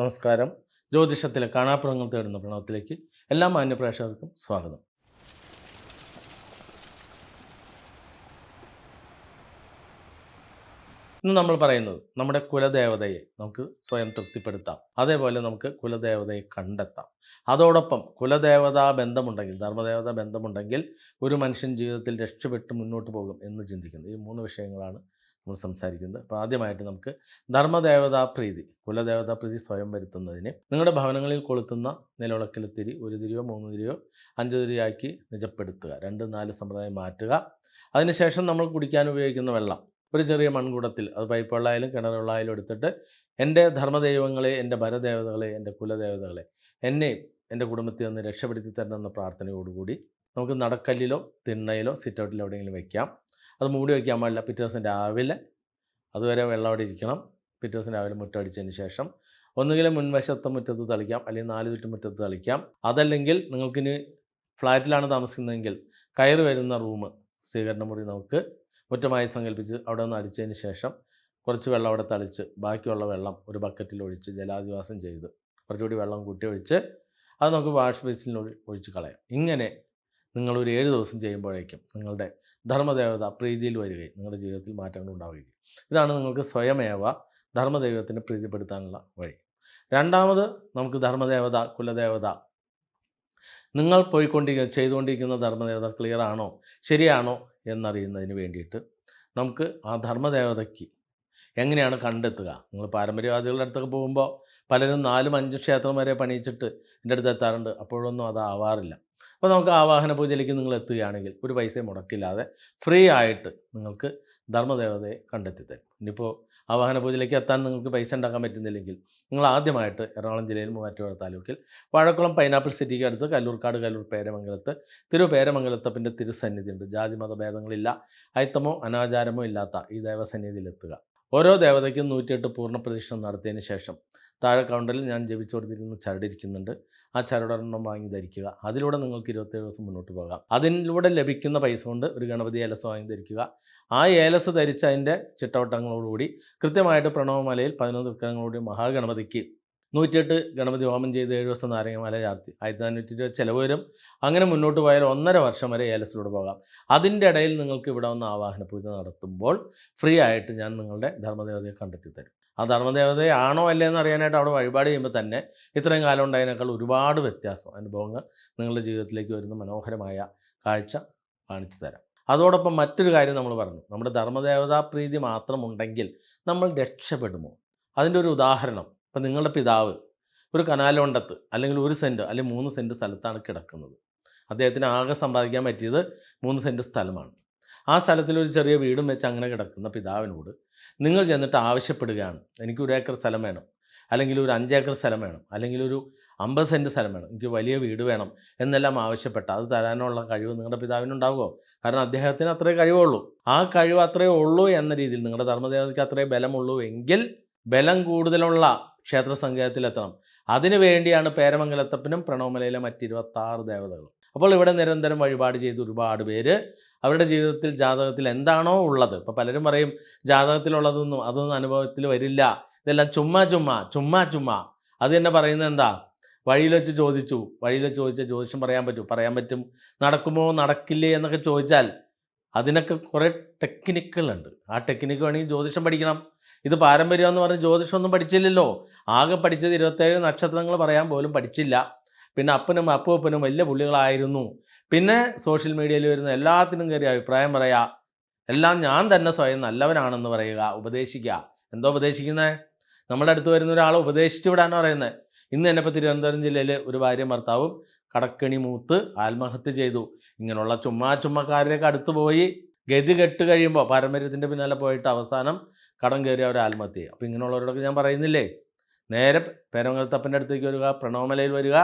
നമസ്കാരം. ജ്യോതിഷത്തിലെ കാണാപ്പുറങ്ങൾ തേടുന്ന പ്രണവത്തിലേക്ക് എല്ലാ മാന്യപ്രേക്ഷകർക്കും സ്വാഗതം. ഇന്ന് നമ്മൾ പറയുന്നത് നമ്മുടെ കുലദേവതയെ നമുക്ക് സ്വയം തൃപ്തിപ്പെടുത്താം. അതേപോലെ നമുക്ക് കുലദേവതയെ കണ്ടെത്താം. അതോടൊപ്പം കുലദേവതാ ബന്ധമുണ്ടെങ്കിൽ ധർമ്മദേവതാ ബന്ധമുണ്ടെങ്കിൽ ഒരു മനുഷ്യൻ ജീവിതത്തിൽ രക്ഷപ്പെട്ട് മുന്നോട്ട് പോകും എന്ന് ചിന്തിക്കുന്നു. ഈ മൂന്ന് വിഷയങ്ങളാണ് നമ്മൾ സംസാരിക്കുന്നത്. അപ്പോൾ ആദ്യമായിട്ട് നമുക്ക് ധർമ്മദേവതാ പ്രീതി കുലദേവതാ പ്രീതി സ്വയം വരുത്തുന്നതിന് നിങ്ങളുടെ ഭവനങ്ങളിൽ കൊളുത്തുന്ന നിലവിളക്കിൽ തിരി ഒരു തിരിയോ മൂന്ന് തിരിയോ അഞ്ച് തിരിയാക്കി നിജപ്പെടുത്തുക. രണ്ട് നാല് സമ്പ്രദായം മാറ്റുക. അതിനുശേഷം നമ്മൾ കുടിക്കാൻ ഉപയോഗിക്കുന്ന വെള്ളം. ഒരു ചെറിയ മൺകുടത്തിൽ അത് പൈപ്പ് വെള്ളമായാലും കിണർ വെള്ളമായാലും എടുത്തിട്ട് എന്റെ ധർമ്മദൈവങ്ങളെ എന്റെ ഭരദേവതകളെ എന്റെ കുലദേവതകളെ എന്നെയും എന്റെ കുടുംബത്തിൽ നിന്ന് രക്ഷപ്പെടുത്തി തരണമെന്ന പ്രാർത്ഥനയോടുകൂടി നമുക്ക് നടക്കല്ലിലോ തിണ്ണയിലോ സിറ്റൗട്ടിലോ എവിടെയെങ്കിലും വെക്കാം. അത് മൂടി വയ്ക്കാൻ പാടില്ല. പിറ്റേ ദിവസം രാവിലെ അതുവരെ വെള്ളം അവിടെ ഇരിക്കണം. പിറ്റേ ദിവസം രാവിലെ മുറ്റടിച്ചതിന് ശേഷം ഒന്നുകിൽ മുൻവശത്തെ മുറ്റത്ത് തളിക്കാം അല്ലെങ്കിൽ നാല് ചുറ്റും മുറ്റത്ത് തളിക്കാം. അതല്ലെങ്കിൽ നിങ്ങൾക്കിനി ഫ്ലാറ്റിലാണ് താമസിക്കുന്നതെങ്കിൽ കയറി വരുന്ന റൂം സ്വീകരണ മുറി നമുക്ക് മുറ്റമായി സങ്കല്പിച്ച് അവിടെ നിന്ന് അടിച്ചതിന് ശേഷം കുറച്ച് വെള്ളം അവിടെ തളിച്ച് ബാക്കിയുള്ള വെള്ളം ഒരു ബക്കറ്റിൽ ഒഴിച്ച് ജലാധിവാസം ചെയ്ത് കുറച്ചുകൂടി വെള്ളം കൂട്ടി ഒഴിച്ച് അത് നമുക്ക് വാഷ് ബേസിനിൽ ഒഴിച്ച് കളയാം. ഇങ്ങനെ നിങ്ങളൊരു ഏഴ് ദിവസം ചെയ്യുമ്പോഴേക്കും നിങ്ങളുടെ ധർമ്മദേവത പ്രീതിയിൽ വരികയും നിങ്ങളുടെ ജീവിതത്തിൽ മാറ്റങ്ങൾ ഉണ്ടാവുകയും ഇതാണ് നിങ്ങൾക്ക് സ്വയമേവ ധർമ്മദൈവത്തിനെ പ്രീതിപ്പെടുത്താനുള്ള വഴി. രണ്ടാമത് നമുക്ക് ധർമ്മദേവത കുലദേവത. നിങ്ങൾ പോയിക്കൊണ്ടിരിക്കുന്ന ചെയ്തുകൊണ്ടിരിക്കുന്ന ധർമ്മദേവത ക്ലിയർ ആണോ ശരിയാണോ എന്നറിയുന്നതിന് വേണ്ടിയിട്ട് നമുക്ക് ആ ധർമ്മദേവതയ്ക്ക് എങ്ങനെയാണ് കണ്ടെത്തുക? നിങ്ങൾ പാരമ്പര്യവാദികളുടെ അടുത്തൊക്കെ പോകുമ്പോൾ പലരും നാലും അഞ്ചും ക്ഷേത്രം വരെ പണിയിച്ചിട്ട് എന്റെ അടുത്ത് എത്താറുണ്ട്. അപ്പോഴൊന്നും അത് ആവാറില്ല. അപ്പോൾ നമുക്ക് ആവാഹന പൂജയിലേക്ക് നിങ്ങൾ എത്തുകയാണെങ്കിൽ ഒരു പൈസയും മുടക്കില്ലാതെ ഫ്രീ ആയിട്ട് നിങ്ങൾക്ക് ധർമ്മദേവതയെ കണ്ടെത്തി തരും. ഇനിയിപ്പോൾ ആവാഹന പൂജയിലേക്ക് എത്താൻ നിങ്ങൾക്ക് പൈസ ഉണ്ടാക്കാൻ പറ്റുന്നില്ലെങ്കിൽ നിങ്ങൾ ആദ്യമായിട്ട് എറണാകുളം ജില്ലയിൽ മൂവാറ്റുപുഴ താലൂക്കിൽ വാഴക്കുളം പൈനാപ്പിൾ സിറ്റിക്ക് അടുത്ത് കല്ലൂർക്കാട് കല്ലൂർ പേരമംഗലത്ത് തിരു പേരമംഗലത്തപ്പിന്റെ തിരുസന്നിധിയുണ്ട് ജാതി മതഭേദങ്ങളില്ല അയിത്തമോ അനാചാരമോ ഇല്ലാത്ത ഈ ദേവസന്നിധിയിലെത്തുക ഓരോ ദേവതയ്ക്കും നൂറ്റിയെട്ട് പൂർണ പ്രദക്ഷിണം നടത്തിയതിന് ശേഷം താഴെ കൗണ്ടറിൽ ഞാൻ ജപിച്ചു കൊടുത്തിരിക്കുന്ന ചരടിരിക്കുന്നുണ്ട് ആ ചരടൊരെണ്ണം വാങ്ങി ധരിക്കുക. അതിലൂടെ നിങ്ങൾക്ക് ഇരുപത്തേഴ് ദിവസം മുന്നോട്ട് പോകാം. അതിലൂടെ ലഭിക്കുന്ന പൈസ കൊണ്ട് ഒരു ഗണപതി ഏലസ് വാങ്ങി ധരിക്കുക. ആ ഏലസ് ധരിച്ച അതിന്റെ ചിട്ടവട്ടങ്ങളോടുകൂടി കൃത്യമായിട്ട് പ്രണവമലയിൽ പതിനൊന്ന് വിക്രങ്ങളോടുകൂടി മഹാഗണപതിക്ക് നൂറ്റിയെട്ട് ഗണപതി ഹോമം ചെയ്ത് ഏഴ് ദിവസം നാരങ്ങമല ചാർത്തി. ആയിരത്തി നാനൂറ്റി ഇരുപത് ചിലവ് വരും. അങ്ങനെ മുന്നോട്ട് പോയാൽ ഒന്നര വർഷം വരെ ഏലസിലൂടെ പോകാം. അതിന്റെ ഇടയിൽ നിങ്ങൾക്ക് ഇവിടെ ഒന്ന് ആവാഹന പൂജ നടത്തുമ്പോൾ ഫ്രീ ആയിട്ട് ഞാൻ നിങ്ങളുടെ ധർമ്മദേവതയെ കണ്ടെത്തി തരും ആ ധർമ്മദേവതയെ ആണോ അല്ലേ എന്ന് അറിയാനായിട്ട് അവിടെ വഴിപാട് ചെയ്യുമ്പോൾ തന്നെ ഇത്രയും കാലം ഉണ്ടായതിനേക്കാൾ ഒരുപാട് വ്യത്യാസം അനുഭവങ്ങൾ നിങ്ങളുടെ ജീവിതത്തിലേക്ക് വരുന്ന മനോഹരമായ കാഴ്ച കാണിച്ചു തരാം. അതോടൊപ്പം മറ്റൊരു കാര്യം നമ്മൾ പറഞ്ഞു. നമ്മുടെ ധർമ്മദേവതാ പ്രീതി മാത്രമുണ്ടെങ്കിൽ നമ്മൾ രക്ഷപ്പെടുമോ? അതിന്റെ ഒരു ഉദാഹരണം ഇപ്പം നിങ്ങളുടെ പിതാവ് ഒരു കനാലോണ്ടത്ത് അല്ലെങ്കിൽ ഒരു സെന്റ് അല്ലെങ്കിൽ മൂന്ന് സെന്റ് സ്ഥലത്താണ് കിടക്കുന്നത്. അദ്ദേഹത്തിന് ആകെ സമ്പാദിക്കാൻ പറ്റിയത് മൂന്ന് സെന്റ് സ്ഥലമാണ്. ആ സ്ഥലത്തിൽ ഒരു ചെറിയ വീടും വെച്ച് അങ്ങനെ കിടക്കുന്ന പിതാവിനോട് നിങ്ങൾ ചെന്നിട്ട് ആവശ്യപ്പെടുകയാണ്. എനിക്ക് ഒരു ഏക്കർ സ്ഥലം വേണം. അല്ലെങ്കിൽ ഒരു അഞ്ചേക്കർ സ്ഥലം വേണം. അല്ലെങ്കിൽ ഒരു അമ്പത് സെന്റ് സ്ഥലം വേണം. എനിക്ക് വലിയ വീട് വേണം. എന്നെല്ലാം ആവശ്യപ്പെട്ട അത് തരാനുള്ള കഴിവ് നിങ്ങളുടെ പിതാവിനുണ്ടാവുമോ? കാരണം അദ്ദേഹത്തിന് അത്രേ കഴിവുള്ളൂ. ആ കഴിവ് അത്രേ ഉള്ളൂ എന്ന രീതിയിൽ നിങ്ങളുടെ ധർമ്മദേവതയ്ക്ക് അത്രേ ബലമുള്ളൂ എങ്കിൽ ബലം കൂടുതലുള്ള ക്ഷേത്ര സങ്കേതത്തിലെത്തണം അതിനു വേണ്ടിയാണ് പേരമംഗലത്തപ്പനും പ്രണവമലയിലെ മറ്റിരുപത്താറ് ദേവതകളും. അപ്പോൾ ഇവിടെ നിരന്തരം വഴിപാട് ചെയ്ത് ഒരുപാട് പേര് അവരുടെ ജീവിതത്തിൽ ജാതകത്തിൽ എന്താണോ ഉള്ളത്. ഇപ്പോൾ പലരും പറയും ജാതകത്തിലുള്ളതൊന്നും അതൊന്നും അനുഭവത്തിൽ വരില്ല. ഇതെല്ലാം ചുമ്മാ ചുമ്മാ ചുമ്മാ ചുമ്മാ. അത് തന്നെ പറയുന്നത് എന്താ? വഴിയിൽ വെച്ച് ചോദിച്ചു. വഴിയിൽ വെച്ച് ചോദിച്ചാൽ ജ്യോതിഷം പറയാൻ പറ്റും. പറയാൻ പറ്റും നടക്കുമോ? നടക്കില്ലേ? എന്നൊക്കെ ചോദിച്ചാൽ അതിനൊക്കെ കുറേ ടെക്നിക്കുകളുണ്ട് ആ ടെക്നിക്ക് വേണമെങ്കിൽ ജ്യോതിഷം പഠിക്കണം. ഇത് പാരമ്പര്യം എന്ന് പറഞ്ഞ് ജ്യോതിഷമൊന്നും പഠിച്ചില്ലല്ലോ. ആകെ പഠിച്ചത് ഇരുപത്തേഴ് നക്ഷത്രങ്ങൾ പറയാൻ പോലും പഠിച്ചില്ല. പിന്നെ അപ്പനും അപ്പൂപ്പനും വലിയ പുള്ളികളായിരുന്നു. പിന്നെ സോഷ്യൽ മീഡിയയിൽ വരുന്ന എല്ലാത്തിനും കയറി അഭിപ്രായം പറയുക എല്ലാം ഞാൻ തന്നെ സ്വയം നല്ലവനാണെന്ന് പറയുക ഉപദേശിക്കുക. എന്തോ ഉപദേശിക്കുന്നത് നമ്മുടെ അടുത്ത് വരുന്ന ഒരാൾ ഉപദേശിച്ചു വിടാന്ന് പറയുന്നത് ഇന്ന് തന്നെ ഇപ്പോൾ തിരുവനന്തപുരം ജില്ലയിൽ ഒരു ഭാര്യ ഭർത്താവും കടക്കണി മൂത്ത് ആത്മഹത്യ ചെയ്തു. ഇങ്ങനെയുള്ള ചുമ്മാ ചുമ്മക്കാരിലേക്ക് അടുത്ത് പോയി ഗതി കെട്ട് കഴിയുമ്പോൾ പാരമ്പര്യത്തിന്റെ പിന്നാലെ പോയിട്ട് അവസാനം കടം കയറി അവർ ആത്മഹത്യ ചെയ്യും. അപ്പോൾ ഇങ്ങനെയുള്ളവരോടൊക്കെ ഞാൻ പറയുന്നില്ലേ? നേരെ പേരമംഗലത്തപ്പന്റെ അടുത്തേക്ക് വരിക പ്രണവമലയിൽ വരിക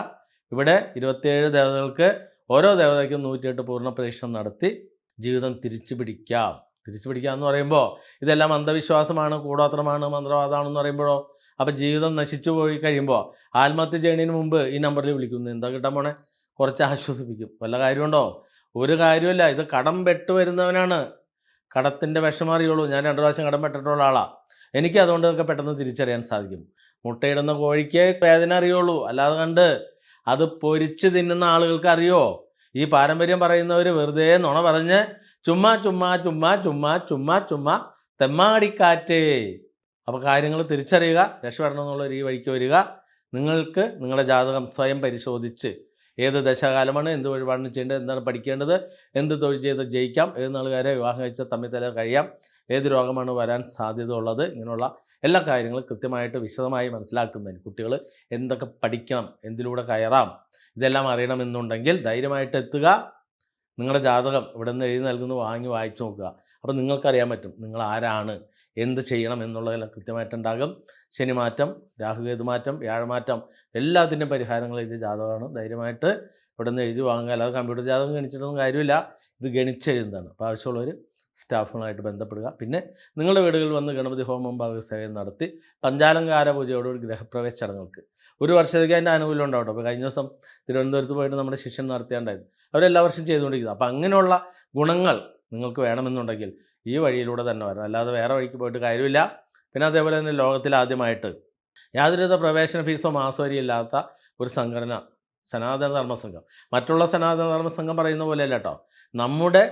ഇവിടെ ഇരുപത്തിയേഴ് ദേവതകൾക്ക് ഓരോ ദേവതയ്ക്കും നൂറ്റിയെട്ട് പൂർണ പരീക്ഷണം നടത്തി ജീവിതം തിരിച്ചു പിടിക്കാം. തിരിച്ചു പിടിക്കുക എന്ന് പറയുമ്പോൾ ഇതെല്ലാം അന്ധവിശ്വാസമാണ് കൂടോത്രമാണ് മന്ത്രവാദമാണെന്ന് പറയുമ്പോഴോ? അപ്പോൾ ജീവിതം നശിച്ചു പോയി കഴിയുമ്പോൾ ആത്മഹത്യ ചെയ്യുന്നതിന് മുമ്പ് ഈ നമ്പറിൽ വിളിക്കുന്നു. എന്താ കിട്ടാൻ പോണേ? കുറച്ച് ആശ്വസിപ്പിക്കും. വല്ല കാര്യമുണ്ടോ? ഒരു കാര്യമില്ല ഇത് കടം പെട്ട് വരുന്നവനാണ്. കടത്തിന്റെ വിഷമം അറിയുള്ളൂ. ഞാൻ രണ്ട് പ്രാവശ്യം കടം പെട്ടിട്ടുള്ള ആളാണ് എനിക്ക് അതുകൊണ്ട് നിങ്ങൾക്ക് പെട്ടെന്ന് തിരിച്ചറിയാൻ സാധിക്കും. മുട്ടയിടുന്ന കോഴിക്ക് വേദന അറിയുള്ളൂ. അല്ലാതെ കണ്ട് അത് പൊരിച്ച് തിന്നുന്ന ആളുകൾക്ക് അറിയോ ഈ പാരമ്പര്യം പറയുന്നവർ വെറുതെ നുണ പറഞ്ഞ് ചുമ്മാ ചുമ്മാ ചുമ്മാ ചുമ്മാ ചുമ്മാ ചുമ്മാ തെമ്മാടിക്കാറ്റ്. അപ്പോൾ കാര്യങ്ങൾ തിരിച്ചറിയുക രക്ഷപ്പെടണം എന്നുള്ള ഈ വഴിക്ക് വരിക. നിങ്ങൾക്ക് നിങ്ങളുടെ ജാതകം സ്വയം പരിശോധിച്ച് ഏത് ദശകാലമാണ് എന്ത് വഴിപാടാണ് ചെയ്യേണ്ടത് എന്താണ് പഠിക്കേണ്ടത് എന്ത് തൊഴിൽ ചെയ്ത് ജയിക്കാം ഏത് നാളുകാരെ വിവാഹം കഴിച്ച തമ്മിൽ തല കഴിയാം ഏത് രോഗമാണ് വരാൻ സാധ്യത ഉള്ളത് ഇങ്ങനെയുള്ള എല്ലാ കാര്യങ്ങളും കൃത്യമായിട്ട് വിശദമായി മനസ്സിലാക്കുന്നതിന് കുട്ടികൾ എന്തൊക്കെ പഠിക്കണം എന്തിലൂടെ കയറാം ഇതെല്ലാം അറിയണമെന്നുണ്ടെങ്കിൽ ധൈര്യമായിട്ട് എത്തുക. നിങ്ങളുടെ ജാതകം ഇവിടെ നിന്ന് എഴുതി നൽകുന്നത് വാങ്ങി വായിച്ചു നോക്കുക. അപ്പോൾ നിങ്ങൾക്കറിയാൻ പറ്റും നിങ്ങൾ ആരാണ് എന്ത് ചെയ്യണം എന്നുള്ളതെല്ലാം കൃത്യമായിട്ടുണ്ടാകും. ശനിമാറ്റം രാഹുകേതുമാറ്റം വ്യാഴമാറ്റം എല്ലാത്തിന്റെയും പരിഹാരങ്ങൾ എഴുതിയ ജാതകമാണ്. ധൈര്യമായിട്ട് ഇവിടെ നിന്ന് എഴുതി വാങ്ങുക. അല്ലാതെ കമ്പ്യൂട്ടർ ജാതകം ഗണിച്ചിട്ടൊന്നും കാര്യമില്ല. ഇത് ഗണിച്ചെഴുതുന്നതാണ് അപ്പോൾ ആവശ്യമുള്ളവർ സ്റ്റാഫുകളായിട്ട് ബന്ധപ്പെടുക. പിന്നെ നിങ്ങളുടെ വീടുകളിൽ വന്ന് ഗണപതി ഹോമം ഭാഗസേവനം നടത്തി പഞ്ചാലങ്കാര പൂജയോടുകൂടി ഗ്രഹപ്രവേശ ചടങ്ങുകൾക്ക്. ഒരു വർഷത്തേക്ക് അതിന്റെ ആനുകൂല്യം ഉണ്ടാവട്ടോ. അപ്പോൾ കഴിഞ്ഞ ദിവസം തിരുവനന്തപുരത്ത് പോയിട്ട് നമ്മുടെ ശിഷ്യൻ നടത്തിയാണ്ടായിരുന്നു. അവരെല്ലാ വർഷം ചെയ്തുകൊണ്ടിരിക്കുന്നത് അപ്പോൾ അങ്ങനെയുള്ള ഗുണങ്ങൾ നിങ്ങൾക്ക് വേണമെന്നുണ്ടെങ്കിൽ ഈ വഴിയിലൂടെ തന്നെ വരണം. അല്ലാതെ വേറെ വഴിക്ക് പോയിട്ട് കാര്യമില്ല. പിന്നെ അതേപോലെ തന്നെ ലോകത്തിൽ ആദ്യമായിട്ട് യാതൊരുവിധ പ്രവേശന ഫീസോ മാസവരിയില്ലാത്ത ഒരു സംഘടന സനാതന ധർമ്മസംഘം മറ്റുള്ള സനാതന ധർമ്മസംഘം പറയുന്ന പോലെയല്ല കേട്ടോ. നമ്മുടെ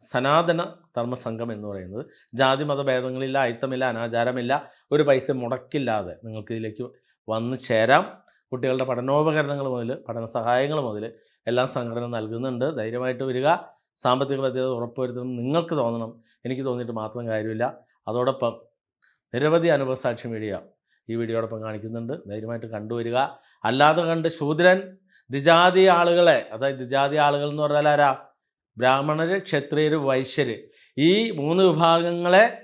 സനാതന ധർമ്മസംഘം എന്ന് പറയുന്നത്. ജാതി മതഭേദങ്ങളില്ല അയിത്തമില്ല അനാചാരമില്ല ഒരു പൈസ മുടക്കില്ലാതെ നിങ്ങൾക്ക് ഇതിലേക്ക് വന്നു ചേരാം. കുട്ടികളുടെ പഠനോപകരണങ്ങൾ മുതൽ പഠന സഹായങ്ങൾ മുതൽ എല്ലാം സംഘടന നൽകുന്നുണ്ട്. ധൈര്യമായിട്ട് വരിക. സാമ്പത്തിക ബാധ്യത ഉറപ്പുവരുത്തണം. നിങ്ങൾക്ക് തോന്നണം. എനിക്ക് തോന്നിയിട്ട് മാത്രം കാര്യമില്ല. അതോടൊപ്പം നിരവധി അനുഭവസാക്ഷി മീഡിയ ഈ വീഡിയോടൊപ്പം കാണിക്കുന്നുണ്ട്. ധൈര്യമായിട്ട് കണ്ടുവരിക. അല്ലാതെ കണ്ട് ശൂദ്രൻ ദ്വിജാതി ആളുകളെ അതായത് ദ്വിജാതി ആളുകൾ എന്ന് പറഞ്ഞാൽ ആരാ? ബ്രാഹ്മണര് ക്ഷത്രിയർ വൈശ്യര് ഈ മൂന്ന് വിഭാഗങ്ങളെ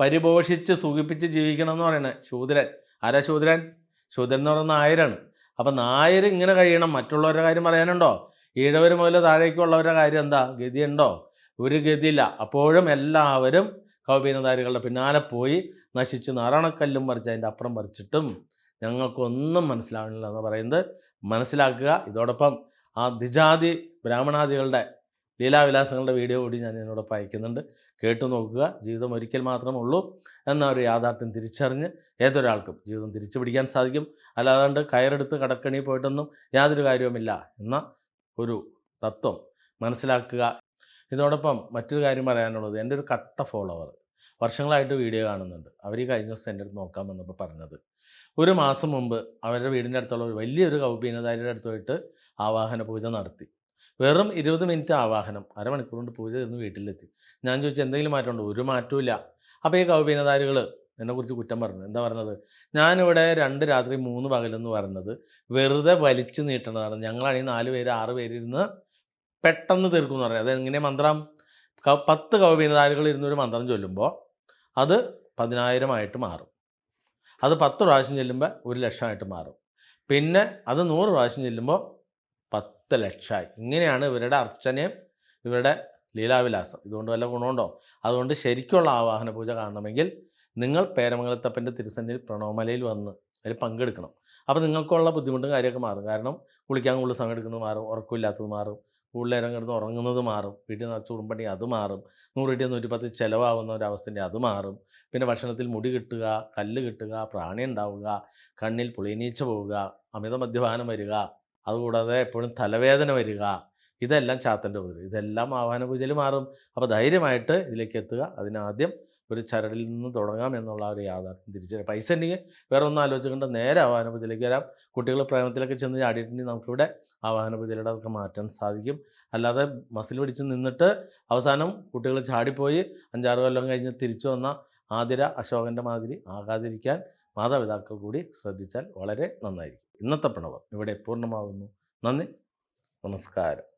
പരിപോഷിച്ച് സുഖിപ്പിച്ച് ജീവിക്കണം എന്ന് പറയുന്നത് ശൂദ്രൻ. ആരാ ശൂദ്രൻ? ശൂദ്രൻ എന്ന് പറയുന്ന നായരാണ്. അപ്പം നായർ ഇങ്ങനെ കഴിയണം. മറ്റുള്ളവരുടെ കാര്യം പറയാനുണ്ടോ? ഈഴവർ മുതൽ താഴേക്കുള്ളവരുടെ കാര്യം എന്താ? ഗതിയുണ്ടോ? ഒരു ഗതിയില്ല. അപ്പോഴും എല്ലാവരും കൗപീനധാരികളുടെ പിന്നാലെ പോയി നശിച്ച് നാരായണക്കല്ലും പറിച്ച് അതിന്റെ അപ്പുറം പറിച്ചിട്ടും ഞങ്ങൾക്കൊന്നും മനസ്സിലാവുന്നില്ല എന്ന് പറയുന്നത് മനസ്സിലാക്കുക. ഇതോടൊപ്പം ആ ദ്വിജാതി ബ്രാഹ്മണാദികളുടെ ലീലാവിലാസങ്ങളുടെ വീഡിയോ കൂടി ഞാൻ എന്നോടൊപ്പം അയക്കുന്നുണ്ട്. കേട്ടു നോക്കുക. ജീവിതം ഒരിക്കൽ മാത്രമേ ഉള്ളൂ എന്ന ഒരു യാഥാർത്ഥ്യം തിരിച്ചറിഞ്ഞ് ഏതൊരാൾക്കും ജീവിതം തിരിച്ചു പിടിക്കാൻ സാധിക്കും. അല്ലാതെ കയറെടുത്ത് കടക്കണി പോയിട്ടൊന്നും യാതൊരു കാര്യവുമില്ല എന്ന ഒരു തത്വം മനസ്സിലാക്കുക. ഇതോടൊപ്പം മറ്റൊരു കാര്യം പറയാനുള്ളത്. എന്റെ ഒരു കട്ട ഫോളോവർ വർഷങ്ങളായിട്ട് വീഡിയോ കാണുന്നുണ്ട്. അവർ ഈ കഴിഞ്ഞ ദിവസം എന്റെ അടുത്ത് നോക്കാൻ വന്നപ്പോൾ പറഞ്ഞത്. ഒരു മാസം മുമ്പ് അവരുടെ വീടിന്റെ അടുത്തുള്ള ഒരു വലിയൊരു കൗപീനധാരിയുടെ അടുത്ത് പോയിട്ട് ആവാഹന പൂജ നടത്തി. വെറും ഇരുപത് മിനിറ്റ് ആവാഹനം. അരമണിക്കൂർ കൊണ്ട് പൂജ തീർന്ന് വീട്ടിലെത്തി. ഞാൻ ചോദിച്ചു എന്തെങ്കിലും മാറ്റമുണ്ടോ? ഒരു മാറ്റവും അപ്പോൾ ഈ കൗപീനധാരികൾ എന്നെക്കുറിച്ച് കുറ്റം പറഞ്ഞു. എന്താ പറഞ്ഞത്? ഞാനിവിടെ രണ്ട് രാത്രി മൂന്ന് പകലെന്ന് പറഞ്ഞത് വെറുതെ വലിച്ചു നീട്ടണതാണ്. ഞങ്ങളാണെങ്കിൽ നാല് പേര് ആറ് പേര് ഇരുന്ന് പെട്ടെന്ന് തീർക്കും എന്ന് പറയുന്നത് അതെങ്ങനെ മന്ത്രം? പത്ത് കൗപീനധാരികൾ ഇരുന്നൊരു മന്ത്രം ചൊല്ലുമ്പോൾ അത് പതിനായിരമായിട്ട് മാറും. അത് പത്ത് പ്രാവശ്യം ചെല്ലുമ്പോൾ ഒരു ലക്ഷമായിട്ട് മാറും. പിന്നെ അത് നൂറ് പ്രാവശ്യം ചെല്ലുമ്പോൾ പത്ത് ലക്ഷമായി ഇങ്ങനെയാണ് ഇവരുടെ അർച്ചനയും ഇവരുടെ ലീലാവിലാസം. ഇതുകൊണ്ട് വല്ല ഗുണമുണ്ടോ? അതുകൊണ്ട് ശരിക്കുള്ള ആവാഹന പൂജ കാണണമെങ്കിൽ നിങ്ങൾ പേരമംഗലത്തപ്പന്റെ തിരുസന്നിൽ പ്രണവമലയിൽ വന്ന് അതിൽ പങ്കെടുക്കണം. അപ്പോൾ നിങ്ങൾക്കുള്ള ബുദ്ധിമുട്ടും കാര്യമൊക്കെ മാറും. കാരണം കുളിക്കാൻ കൂടുതൽ സമയം എടുക്കുന്നത് മാറും ഉറക്കമില്ലാത്തത് മാറും കൂടുതൽ നേരം കിടന്ന് ഉറങ്ങുന്നത് മാറും വീട്ടിൽ നിന്ന് ചൂടുമ്പണി അത് മാറും നൂറ് കിട്ടിയ നൂറ്റിപ്പത്ത് ചിലവാകുന്ന ഒരവസ്ഥന്റെ അത് മാറും. പിന്നെ ഭക്ഷണത്തിൽ മുടി കിട്ടുക കല്ല് കിട്ടുക പ്രാണി ഉണ്ടാവുക കണ്ണിൽ പുളിനീച്ച പോവുക അമിത മദ്യപാനം വരിക അതുകൂടാതെ എപ്പോഴും തലവേദന വരിക ഇതെല്ലാം ചാത്തന്റെ ഉപദ്രവം. ഇതെല്ലാം ആഹ്വാന പൂജയിൽ മാറും. അപ്പോൾ ധൈര്യമായിട്ട് ഇതിലേക്ക് എത്തുക. അതിനാദ്യം ഒരു ചരടിൽ നിന്ന് തുടങ്ങാം എന്നുള്ള ഒരു യാഥാർത്ഥ്യം തിരിച്ചറിയാം. പൈസ ഉണ്ടെങ്കിൽ വേറെ ഒന്നും ആലോചിക്കേണ്ട. നേരെ ആഹ്വാന പൂജയിലേക്ക് വരാം. കുട്ടികൾ പ്രേമത്തിലൊക്കെ ചെന്ന് ചാടിയിട്ടുണ്ടെങ്കിൽ നമുക്കിവിടെ ആവാഹന പൂജയുടെ അതൊക്കെ മാറ്റാൻ സാധിക്കും. അല്ലാതെ മസിൽ പിടിച്ച് നിന്നിട്ട് അവസാനം കുട്ടികൾ ചാടിപ്പോയി അഞ്ചാറ് കൊല്ലം കഴിഞ്ഞ് തിരിച്ചു വന്ന ആതിര അശോകന്റെ മാതിരി ആകാതിരിക്കാൻ മാതാപിതാക്കൾ കൂടി ശ്രദ്ധിച്ചാൽ വളരെ നന്നായിരിക്കും. ഇന്നത്തെ പ്രണവം ഇവിടെ പൂർണമാകുന്നു നന്ദി. നമസ്കാരം.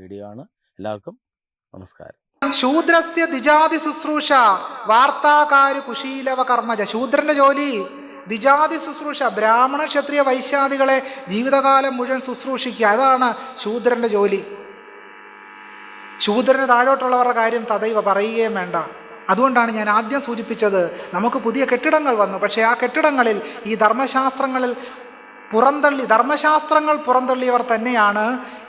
വീഡിയോ ആണ് എല്ലാവർക്കും നമസ്കാരം. ശൂദ്രസ്യ ദ്വിജാതി ശുശ്രൂഷ വാർത്താകാര് കുശീലവ കർമ്മജ. ശൂദ്രന്റെ ജോലി ദ്വിജാതി ശുശ്രൂഷ ബ്രാഹ്മണ ക്ഷത്രിയ വൈശ്യാദികളെ ജീവിതകാലം മുഴുവൻ ശുശ്രൂഷിക്കുക. അതാണ് ശൂദ്രന്റെ ജോലി. ശൂദ്രന് താഴോട്ടുള്ളവരുടെ കാര്യം തദൈവ പറയുകയും വേണ്ട. അതുകൊണ്ടാണ് ഞാൻ ആദ്യം സൂചിപ്പിച്ചത് നമുക്ക് പുതിയ കെട്ടിടങ്ങൾ വന്നു. പക്ഷേ ആ കെട്ടിടങ്ങളിൽ ഈ ധർമ്മശാസ്ത്രങ്ങളിൽ പുറന്തള്ളി ധർമ്മശാസ്ത്രങ്ങൾ പുറന്തള്ളിയവർ തന്നെയാണ്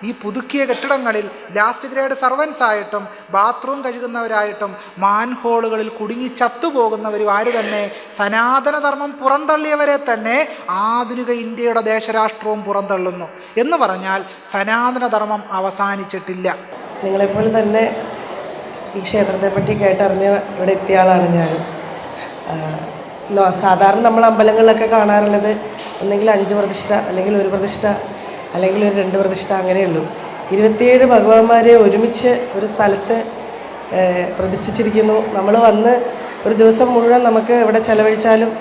ഈ പുതുക്കിയ കെട്ടിടങ്ങളിൽ ലാസ്റ്റ് ഗ്രേഡ് സർവൻസ് ആയിട്ടും ബാത്റൂം കഴുകുന്നവരായിട്ടും മാൻഹോളുകളിൽ കുടുങ്ങി ചത്തുപോകുന്നവരും ആര് തന്നെ? സനാതനധർമ്മം പുറന്തള്ളിയവരെ തന്നെ ആധുനിക ഇന്ത്യയുടെ ദേശരാഷ്ട്രവും പുറന്തള്ളുന്നു. എന്ന് പറഞ്ഞാൽ സനാതനധർമ്മം അവസാനിച്ചിട്ടില്ല. നിങ്ങളെപ്പോലെ തന്നെ ഈ ക്ഷേത്രത്തെപ്പറ്റി കേട്ടറിഞ്ഞ് ഇവിടെ എത്തിയ ആളാണ് ഞാൻ സാധാരണ നമ്മൾ അമ്പലങ്ങളിലൊക്കെ കാണാറുള്ളത് ഒന്നെങ്കിൽ അഞ്ച് പ്രതിഷ്ഠ അല്ലെങ്കിൽ ഒരു പ്രതിഷ്ഠ അല്ലെങ്കിൽ ഒരു രണ്ട് പ്രതിഷ്ഠ അങ്ങനെയുള്ളൂ ഇരുപത്തിയേഴ് ഭഗവാന്മാരെ ഒരുമിച്ച് ഒരു സ്ഥലത്ത് പ്രതിഷ്ഠിച്ചിരിക്കുന്നു. നമ്മൾ വന്ന് ഒരു ദിവസം മുഴുവൻ നമുക്ക് ഇവിടെ ചിലവഴിച്ചാലും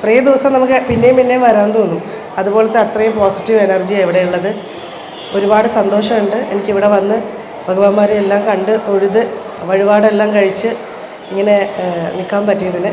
കുറേ ദിവസം നമുക്ക് പിന്നെയും പിന്നെയും വരാൻ തോന്നും. അതുപോലത്തെ അത്രയും പോസിറ്റീവ് എനർജി എവിടെയുള്ളത് ഒരുപാട് സന്തോഷമുണ്ട്. എനിക്കിവിടെ വന്ന് ഭഗവാന്മാരെ എല്ലാം കണ്ട് തൊഴുത് വഴിപാടെല്ലാം കഴിച്ച് ഇങ്ങനെ നിൽക്കാൻ പറ്റിയതിന്.